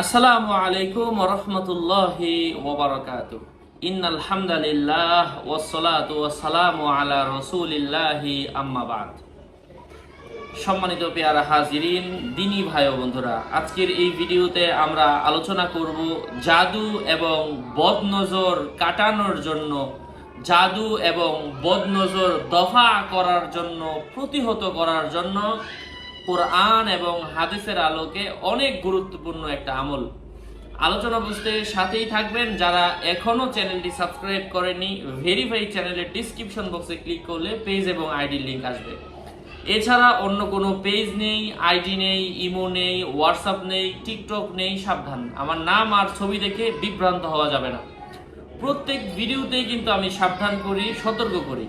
আসসালামু আলাইকুম রহমতুল্লাহি ওবরাকাতু ইন্নাল হামদালিল্লাহ ওয়াসসালাতু ওয়াসসালামু আলা রাসূলিল্লাহি আম্মা বাদ। সম্মানিত পেয়ারা হাজিরিন, দিনী ভাই ও বন্ধুরা, আজকের এই ভিডিওতে আমরা আলোচনা করব জাদু এবং বদনজর কাটানোর জন্য, জাদু এবং বদনজর দফা করার জন্য, প্রতিহত করার জন্য কোরআন এবং হাদিসের আলোকে অনেক গুরুত্বপূর্ণ একটা আমল। আলোচনা বুঝতে সাথেই থাকবেন। যারা এখনও চ্যানেলটি সাবস্ক্রাইব করেনি ভেরিফাই চ্যানেলের ডিসক্রিপশন বক্সে ক্লিক করলে পেজ এবং আইডি লিঙ্ক আসবে। এছাড়া অন্য কোনো পেজ নেই আইডি নেই ইমো নেই হোয়াটসঅ্যাপ নেই টিকটক নেই, সাবধান। আমার নাম আর ছবি দেখে বিভ্রান্ত হওয়া যাবে না। প্রত্যেক ভিডিওতেই কিন্তু আমি সাবধান করি, সতর্ক করি।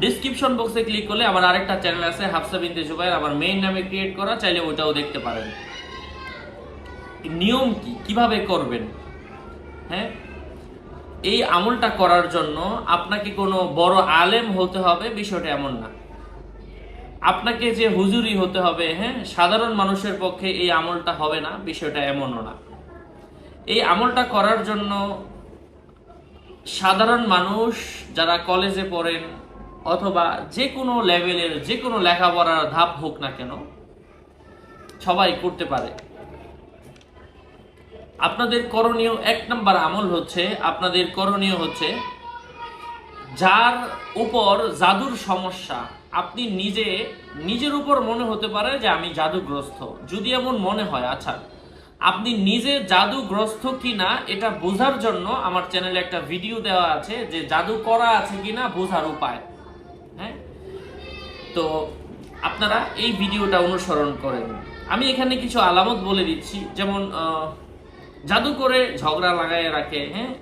ডিসক্রিপশন বক্সে ক্লিক করলে আমার আরেকটা চ্যানেল আছে হাফসা বিনতে জুবাইর আমার মেইন নামে ক্রিয়েট করা, চাইলে ওটাও দেখতে পারেন। নিয়ম কি? কীভাবে করবেন? হ্যাঁ? এই আমলটা করার জন্য আপনাকে কোনো বড় আলেম হতে হবে, বিষয়টা এমন না। আপনাকে যে হুজুরি হতে হবে হ্যাঁ? সাধারণ মানুষের পক্ষে এই আমলটা হবে না, বিষয়টা এমনও না। এই আমলটা করার জন্য সাধারণ মানুষ যারা কলেজে পড়েন অথবা যে কোনো লেভেলের, যে কোনো লেখাপড়ার ধাপ হোক না কেন, সবাই করতে পারে। আপনাদের করণীয় এক নম্বর আমল হচ্ছে, আপনাদের করণীয় হচ্ছে, যার উপর জাদুর সমস্যা, আপনি নিজে, নিজের উপর মনে হতে পারে যে আমি জাদুগ্রস্ত। যদি এমন মনে হয় আচ্ছা আপনি নিজে জাদুগ্রস্ত কিনা, এটা বোঝার জন্য আমার চ্যানেলে একটা ভিডিও দেওয়া আছে যে জাদু করা আছে কিনা, বোঝার উপায়। তো আপনারা এই ভিডিওটা অনুসরণ করেন। আমি এখানে কিছু আলামত বলে দিচ্ছি, যেমন জাদু করে ঝগড়া লাগায় রাখে হ্যাঁ?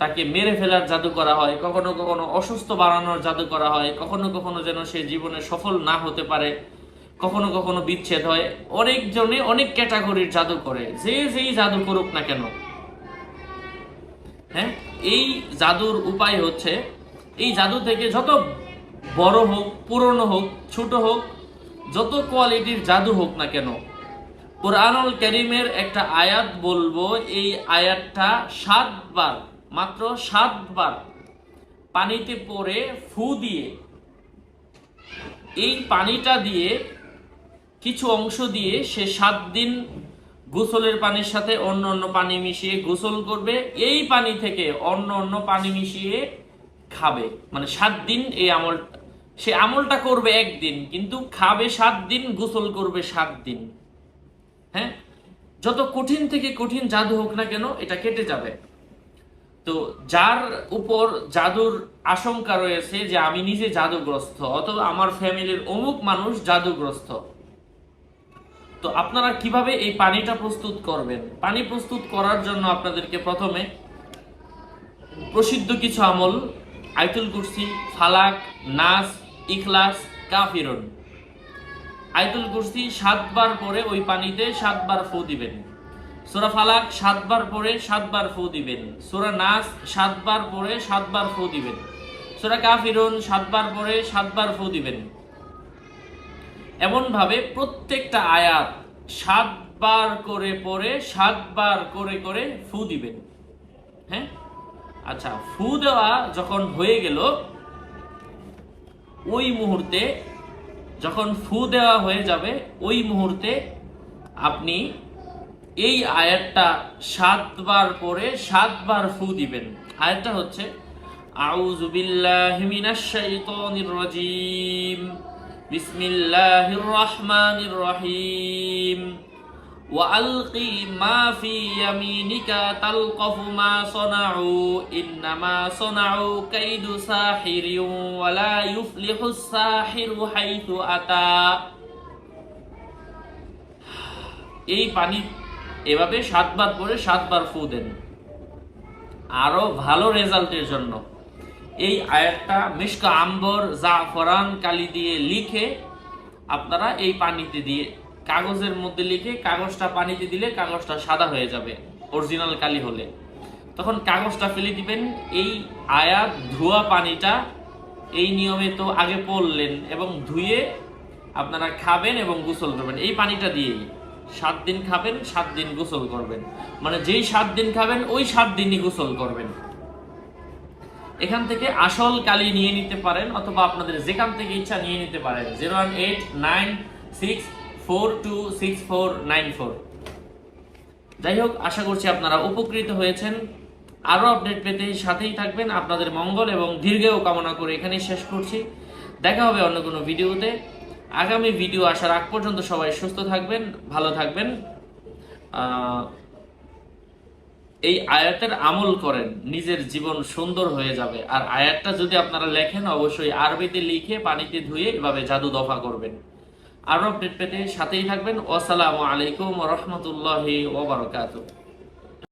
তাকে মেরে ফেলার জাদু করা হয়, কখনো কখনো অসুস্থ বানানোর জাদু করা হয়, কখনো কখনো যেন সে জীবনে সফল না হতে পারে, কখনো কখনো বিচ্ছেদ হয়। অনেকজনে অনেক ক্যাটাগরির জাদু করে, যে যেই জাদু করুক না কেন। হ্যাঁ? এই জাদুর উপায় হচ্ছে, এই জাদু থেকে যত বড় হোক, পুরনো হোক, ছোট হোক, যত কোয়ালিটির জাদু হোক না কেন, কোরআনুল করিমের একটা আয়াত বলব, এই আয়াতটা সাতবার, মাত্র সাতবার পানিতে পরে ফু দিয়ে, এই পানিটা দিয়ে, কিছু অংশ দিয়ে সে সাত দিন গোসলের পানির সাথে অন্য অন্য পানি মিশিয়ে গোসল করবে, এই পানি থেকে অন্য অন্য পানি মিশিয়ে খাবে। মানে সাত দিন এই আমল সে আমলটা করবে একদিন, কিন্তু খাবে সাত দিন, গোসল করবে সাত দিন। হ্যাঁ? যত কঠিন থেকে কঠিন জাদু হোক না কেন, এটা কেটে যাবে। তো যার উপর জাদুর আশঙ্কা রয়েছে যে আমি নিজে জাদুগ্রস্ত, অথবা আমার ফ্যামিলির অমুক মানুষ জাদুগ্রস্ত, তো আপনারা কীভাবে এই পানিটা প্রস্তুত করবেন? পানি প্রস্তুত করার জন্য আপনাদেরকে প্রথমে প্রসিদ্ধ কিছু আমল আইতুল কুরসি, ফালাক, নাস ইখলাস কাফিরন। আইতুল কুরসি সাতবার পরে ওই পানিতে সাতবার ফু দিবেন। সুরা ফালাক সাতবার পরে সাতবার ফু দিবেন। সুরা নাস সাতবার পরে সাতবার ফু দিবেন। সুরা কাফিরুন সাতবার পরে সাতবার ফু দিবেন। এমন ভাবে প্রত্যেকটা আয়াত সাতবার করে পরে, সাতবার করে করে ফু দিবেন। হ্যাঁ? আচ্ছা ফু দেওয়া যখন হয়ে গেল ওই মুহূর্তে যখন ফু দেওয়া হয়ে যাবে, ওই মুহূর্তে আপনি এই আয়াতটা সাতবার পরে সাতবার ফু দিবেন। আয়াতটা হচ্ছে, আউযু রাজীম। বিসমিল্লাহির রহমানির রহিম। وألقي ما في يمينك تلقف ما صنعوا إنما صنعوا كيد ساحر ولا يفلح الساحر حيث أتى এই পানি এভাবে সাতবার পরে সাতবার ফু দেন আরো ভালো রেজাল্টের জন্য এই আয়াতটা মিশকা আম্বর জাফরান কালি দিয়ে লিখে আপনারা এই পানিতে দিয়ে কাগজের মধ্যে লিখে কাগজটা পানিতে দিলে কাগজটা সাদা হয়ে যাবে অরিজিনাল কালি হলে। তখন কাগজটা ফেলে দিবেন, এই আয়াত, ধোয়া পানিটা এই নিয়মে তো আগে পড়লেন এবং ধুয়ে আপনারা খাবেন এবং গোসল করবেন। এই পানিটা দিয়েই সাত দিন খাবেন, সাত দিন গোসল করবেন। মানে যেই সাত দিন খাবেন, ওই সাত দিনই গোসল করবেন। এখান থেকে আসল কালি নিয়ে নিতে পারেন, অথবা আপনাদের যেখান থেকে ইচ্ছা নিয়ে নিতে পারেন। Zero one eight nine six four two six four nine four. যাই হোক আশা করছি আপনারা উপকৃত হয়েছেন। আরও আপডেট পেতে সাথেই থাকবেন। আপনাদের মঙ্গল এবং দীর্ঘেও কামনা করে এখানেই শেষ করছি। দেখা হবে অন্য কোনো ভিডিওতে। আগামী ভিডিও আসার আগ পর্যন্ত সবাই সুস্থ থাকবেন, ভালো থাকবেন। এই আয়াতের আমল করেন, নিজের জীবন সুন্দর হয়ে যাবে। আর আয়াতটা যদি আপনারা লেখেন, অবশ্যই আরবিতে লিখে পানিতে ধুয়ে এভাবে জাদু দফা করবেন। আরও আপডেট পেতে সাথেই থাকবেন। আসসালামু আলাইকুম রহমতুল্লাহি ওবরাকাতুহ